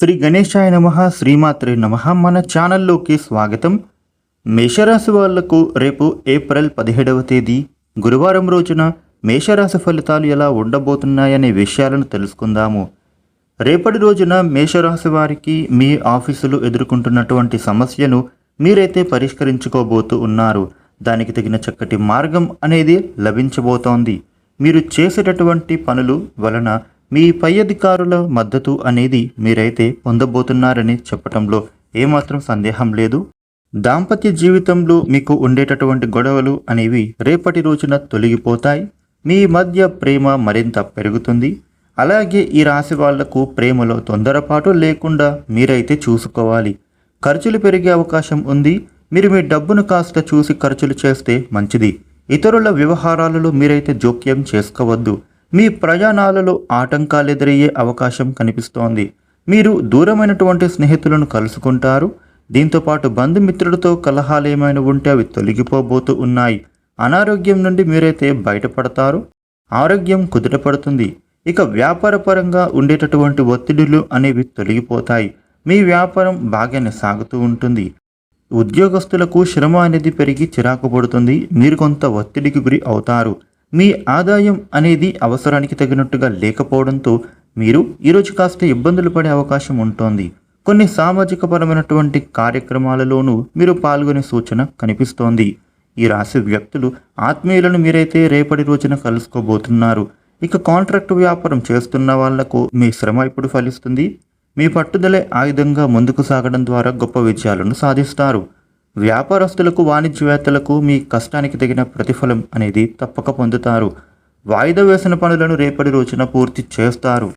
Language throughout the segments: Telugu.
శ్రీ గణేశాయ నమ శ్రీమాత్రే నమ. మన ఛానల్లోకి స్వాగతం. మేషరాశి వాళ్ళకు రేపు ఏప్రిల్ పదిహేడవ తేదీ గురువారం రోజున మేషరాశి ఫలితాలు ఎలా ఉండబోతున్నాయనే విషయాలను తెలుసుకుందాము. రేపటి రోజున మేషరాశి వారికి మీ ఆఫీసులు ఎదుర్కొంటున్నటువంటి సమస్యను మీరైతే పరిష్కరించుకోబోతూ ఉన్నారు. దానికి తగిన చక్కటి మార్గం అనేది లభించబోతోంది. మీరు చేసేటటువంటి పనులు వలన మీ పై అధికారుల మద్దతు అనేది మీరైతే పొందబోతున్నారని చెప్పటంలో ఏమాత్రం సందేహం లేదు. దాంపత్య జీవితంలో మీకు ఉండేటటువంటి గొడవలు అనేవి రేపటి రోజున తొలగిపోతాయి. మీ మధ్య ప్రేమ మరింత పెరుగుతుంది. అలాగే ఈ రాశి వాళ్ళకు ప్రేమలో తొందరపాటు లేకుండా మీరైతే చూసుకోవాలి. ఖర్చులు పెరిగే అవకాశం ఉంది. మీరు మీ డబ్బును కాస్త చూసి ఖర్చులు చేస్తే మంచిది. ఇతరుల వ్యవహారాలలో మీరైతే జోక్యం చేసుకోవద్దు. మీ ప్రయాణాలలో ఆటంకాలు ఎదురయ్యే అవకాశం కనిపిస్తోంది. మీరు దూరమైనటువంటి స్నేహితులను కలుసుకుంటారు. దీంతోపాటు బంధుమిత్రులతో కలహాలు ఏమైనా ఉంటే అవి తొలగిపోబోతూ ఉన్నాయి. అనారోగ్యం నుండి మీరైతే బయటపడతారు. ఆరోగ్యం కుదుటపడుతుంది. ఇక వ్యాపారపరంగా ఉండేటటువంటి ఒత్తిడులు అనేవి తొలగిపోతాయి. మీ వ్యాపారం బాగానే సాగుతూ ఉంటుంది. ఉద్యోగస్తులకు శ్రమ అనేది పెరిగి చిరాకు పడుతుంది. మీరు కొంత ఒత్తిడికి గురి అవుతారు. మీ ఆదాయం అనేది అవసరానికి తగినట్టుగా లేకపోవడంతో మీరు ఈరోజు కాస్త ఇబ్బందులు పడే అవకాశం ఉంటుంది. కొన్ని సామాజిక పరమైనటువంటి కార్యక్రమాలలోనూ మీరు పాల్గొనే సూచన కనిపిస్తోంది. ఈ రాశి వ్యక్తులు ఆత్మీయులను మీరైతే రేపటి రోజున కలుసుకోబోతున్నారు. ఇక కాంట్రాక్ట్ వ్యాపారం చేస్తున్న వాళ్ళకు మీ శ్రమ ఇప్పుడు ఫలిస్తుంది? మీ పట్టుదలే ఆయుధంగా ముందుకు సాగడం ద్వారా గొప్ప విజయాలను సాధిస్తారు. వ్యాపారస్తులకు వాణిజ్యవేత్తలకు మీ కష్టానికి తగిన ప్రతిఫలం అనేది తప్పక పొందుతారు. వాయిదా వేసిన పనులను రేపటి రోజున పూర్తి చేస్తారు.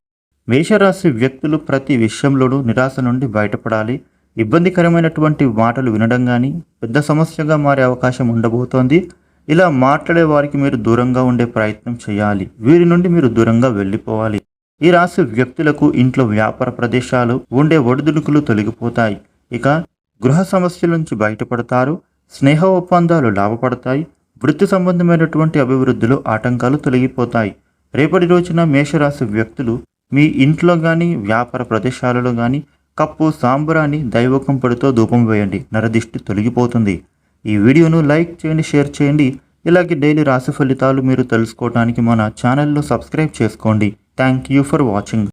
మేషరాశి వ్యక్తులు ప్రతి విషయంలోనూ నిరాశ నుండి బయటపడాలి. ఇబ్బందికరమైనటువంటి మాటలు వినడం కానీ పెద్ద సమస్యగా మారే అవకాశం ఉండబోతోంది. ఇలా మాట్లాడే వారికి మీరు దూరంగా ఉండే ప్రయత్నం చేయాలి. వీరి నుండి మీరు దూరంగా వెళ్ళిపోవాలి. ఈ రాశి వ్యక్తులకు ఇంట్లో వ్యాపార ప్రదేశాలు ఉండే ఒడిదుడుకులు తొలగిపోతాయి. ఇక గృహ సమస్యల నుంచి బయటపడతారు స్నేహ ఒప్పందాలు లాభపడతాయి వృత్తి సంబంధమైనటువంటి అభివృద్ధిలో ఆటంకాలు తొలగిపోతాయి. రేపటి రోజున మేషరాశి వ్యక్తులు మీ ఇంట్లో కానీ వ్యాపార ప్రదేశాలలో కానీ కప్పు సాంబ్రాన్ని దైవకంపడితో ధూపం వేయండి. నరదిష్టి తొలగిపోతుంది. ఈ వీడియోను లైక్ చేయండి షేర్ చేయండి. ఇలాగే డైలీ రాశి ఫలితాలు మీరు తెలుసుకోవడానికి మన ఛానల్లో సబ్స్క్రైబ్ చేసుకోండి. Thank you for watching.